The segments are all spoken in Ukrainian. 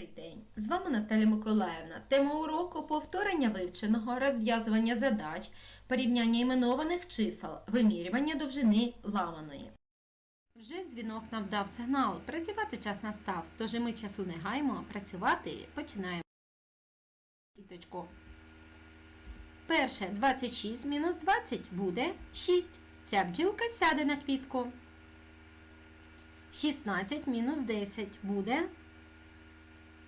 Добрий день! З вами Наталя Миколаївна. Тема уроку повторення вивченого, розв'язування задач, порівняння іменованих чисел, вимірювання довжини ламаної. Вже дзвінок нам дав сигнал. Працювати час настав, тож ми часу не гаємо, працювати починаємо. Квіточку. Перше 26 мінус 20 буде 6. Ця бджілка сяде на квітку. 16 мінус 10 буде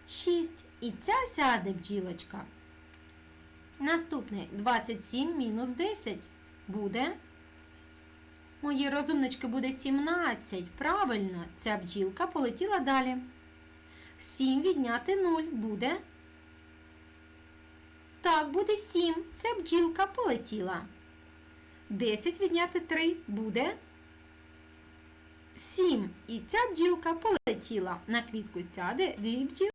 6. І ця сяде бджілочка. Наступне 27 мінус 10 буде. Мої розумнички буде 17. Правильно, ця бджілка полетіла далі. 7 відняти 0 буде. Так, буде 7. Ця бджілка полетіла. 10 відняти 3 буде. 7. І ця бджілка полетіла. На квітку сяде дві бджілки.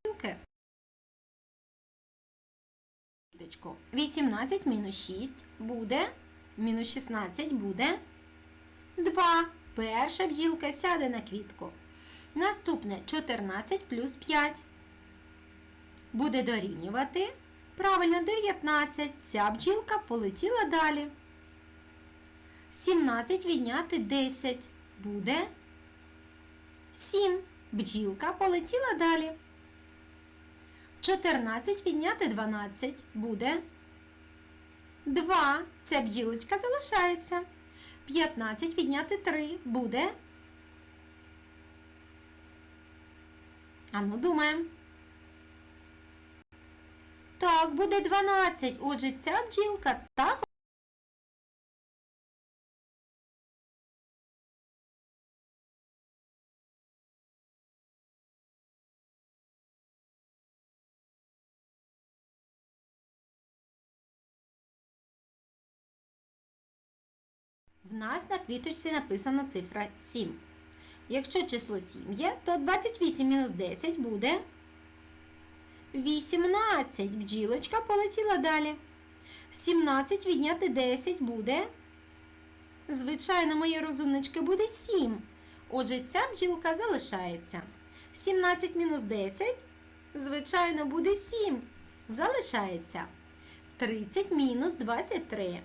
Квіточку. 18 мінус 6 буде. Мінус 16 буде. 2. Перша бджілка сяде на квітку. Наступне 14 плюс 5. Буде дорівнювати. Правильно, 19. Ця бджілка полетіла далі. 17 відняти 10 буде 7. Бджілка полетіла далі. 14 відняти 12 буде 2. Ця бджілочка залишається. 15 відняти 3 буде. Ану, думаємо. Так, буде 12. Отже, ця бджілка так В нас на квіточці написана цифра 7. Якщо число 7 є, то 28 мінус 10 буде 18. Бджілочка полетіла далі. 17 відняти 10 буде. Звичайно, мої розумнички буде 7. Отже, ця бджілка залишається. 17 мінус 10, звичайно, буде 7. Залишається. 30 мінус 23.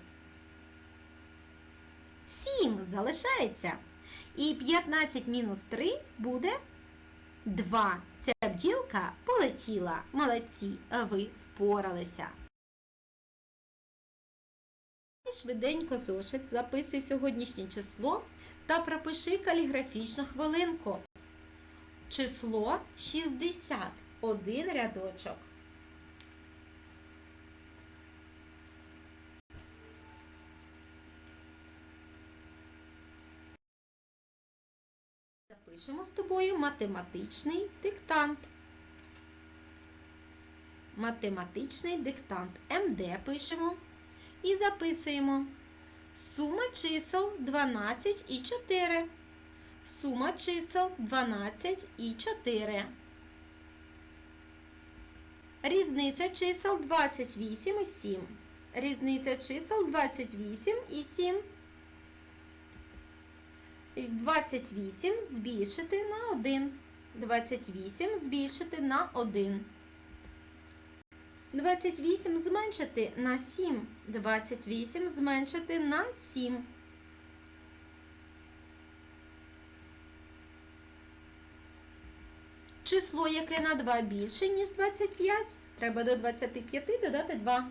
7 залишається. І 15 мінус 3 буде 2. Ця бджілка полетіла. Молодці, ви впоралися. Швиденько зошит, записуй сьогоднішнє число та пропиши каліграфічну хвилинку. Число 60. Один рядочок. Запишемо з тобою математичний диктант. Математичний диктант. МД пишемо і записуємо. Сума чисел 12 і 4. Сума чисел 12 і 4. Різниця чисел 28 і 7. Різниця чисел 28 і 7. 28 збільшити на 1. 28 збільшити на 1. 28 зменшити на 7. 28 зменшити на 7. Число, яке на 2 більше, ніж 25, треба до 25 додати 2.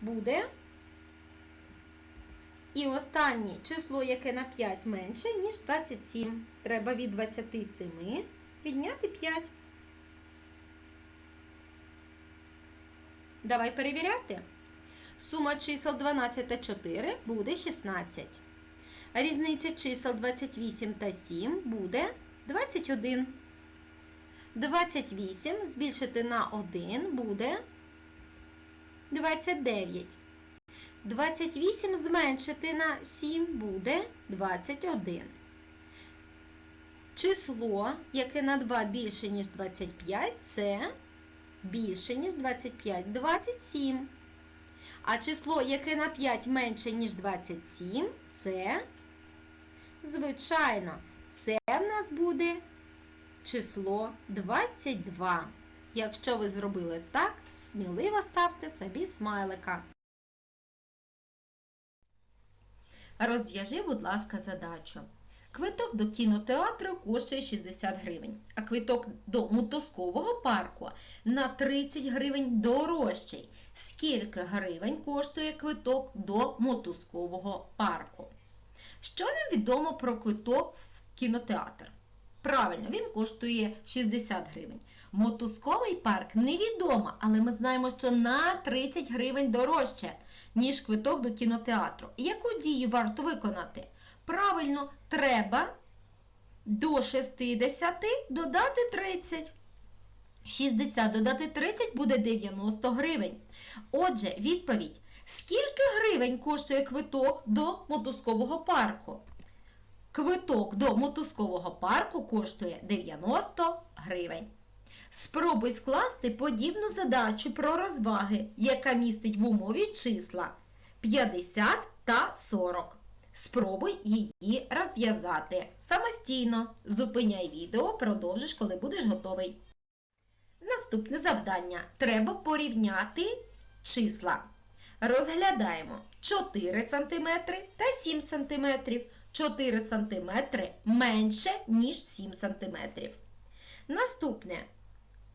Буде. І останнє число, яке на 5 менше, ніж 27. Треба від 27 відняти 5. Давай перевіряти. Сума чисел 12 та 4 буде 16. Різниця чисел 28 та 7 буде 21. 28 збільшити на 1 буде 29. 28 зменшити на 7 буде 21. Число, яке на 2 більше, ніж 25, це більше, ніж 25, 27. А число, яке на 5 менше, ніж 27, це, звичайно, це в нас буде число 22. Якщо ви зробили так, сміливо ставте собі смайлика. Розв'яжи, будь ласка, задачу. Квиток до кінотеатру коштує 60 гривень, а квиток до мотузкового парку на 30 гривень дорожчий. Скільки гривень коштує квиток до мотузкового парку? Що нам відомо про квиток в кінотеатр? Правильно, він коштує 60 гривень. Мотузковий парк невідомо, але ми знаємо, що на 30 гривень дорожче, ніж квиток до кінотеатру. Яку дію варто виконати? Правильно, треба до 60 додати 30. 60 додати 30 буде 90 гривень. Отже, відповідь. Скільки гривень коштує квиток до мотузкового парку? Квиток до мотузкового парку коштує 90 гривень. Спробуй скласти подібну задачу про розваги, яка містить в умові числа 50 та 40. Спробуй її розв'язати самостійно. Зупиняй відео, продовжиш, коли будеш готовий. Наступне завдання. Треба порівняти числа. Розглядаємо 4 см та 7 см. 4 см менше, ніж 7 см. Наступне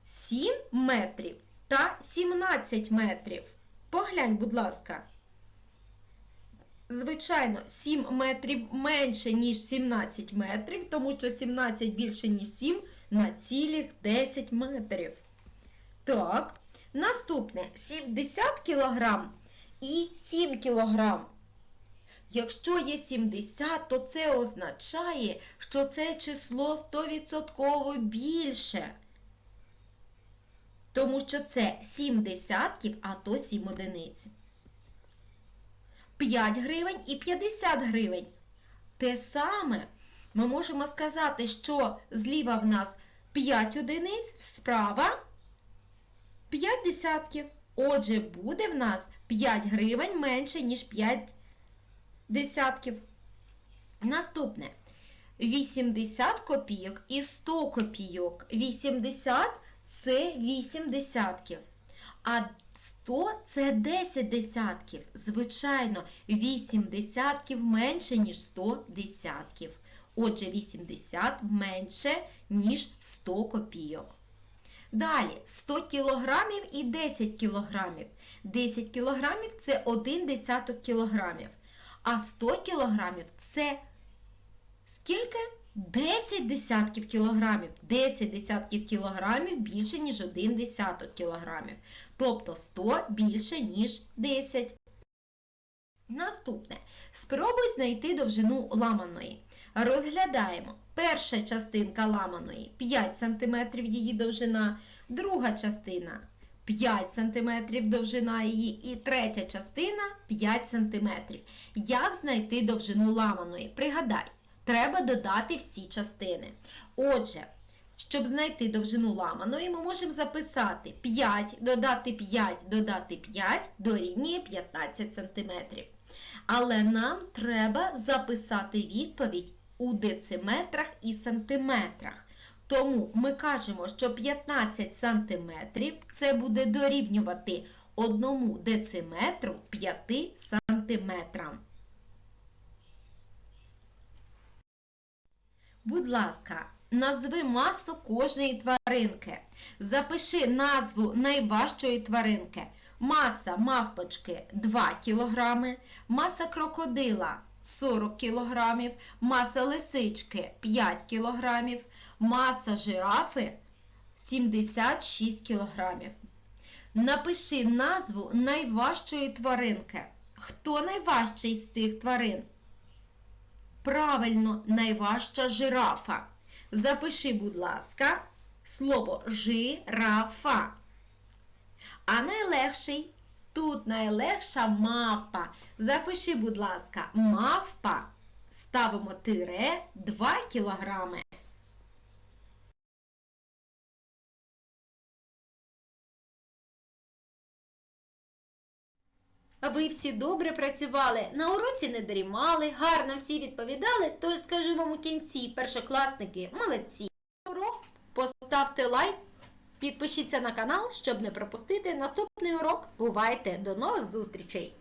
7 метрів та 17 метрів. Поглянь, будь ласка. Звичайно, 7 метрів менше, ніж 17 метрів, тому що 17 більше, ніж 7 на цілих 10 метрів. Так, наступне 70 кг і 7 кг. Якщо є 70, то це означає, що це число 100% більше. Тому що це 7 десятків, а то 7 одиниць. 5 гривень і 50 гривень. Те саме ми можемо сказати, що зліва в нас 5 одиниць, справа 5 десятків. Отже, буде в нас 5 гривень менше, ніж 5 десятків. Наступне. 80 копійок і 100 копійок. 80 це 8 десятків. А 100 це 10 десятків. Звичайно, 8 десятків менше, ніж 100 десятків. Отже, 80 менше, ніж 100 копійок. Далі 100 кілограмів і 10 кілограмів. 10 кілограмів це 1 десяток кілограмів. А 100 кілограмів це скільки? 10 десятків кілограмів. 10 десятків кілограмів більше, ніж 1 десяток кілограмів. Тобто 100 більше, ніж 10. Наступне. Спробуй знайти довжину ламаної. Розглядаємо. Перша частинка ламаної 5 см її довжина, друга частина 5 см довжина її і третя частина 5 см. Як знайти довжину ламаної? Пригадай, треба додати всі частини. Отже, щоб знайти довжину ламаної, ми можемо записати 5, додати 5, додати 5 дорівнює 15 см. Але нам треба записати відповідь у дециметрах і сантиметрах. Тому ми кажемо, що 15 сантиметрів це буде дорівнювати 1 дециметру 5 сантиметрам. Будь ласка, назви масу кожної тваринки. Запиши назву найважчої тваринки. Маса мавпочки 2 кг, маса крокодила 40 кг, маса лисички 5 кг, маса жирафи 76 кг. Напиши назву найважчої тваринки. Хто найважчий з цих тварин? Правильно, найважча жирафа. Запиши, будь ласка, слово жирафа. А найлегший тут найлегша мавпа. Запиши, будь ласка, мавпа. Ставимо тире 2 кілограми. Ви всі добре працювали, на уроці не дрімали, гарно всі відповідали, тож скажу вам у кінці, першокласники, молодці. Урок поставте лайк, підпишіться на канал, щоб не пропустити наступний урок. Бувайте! До нових зустрічей!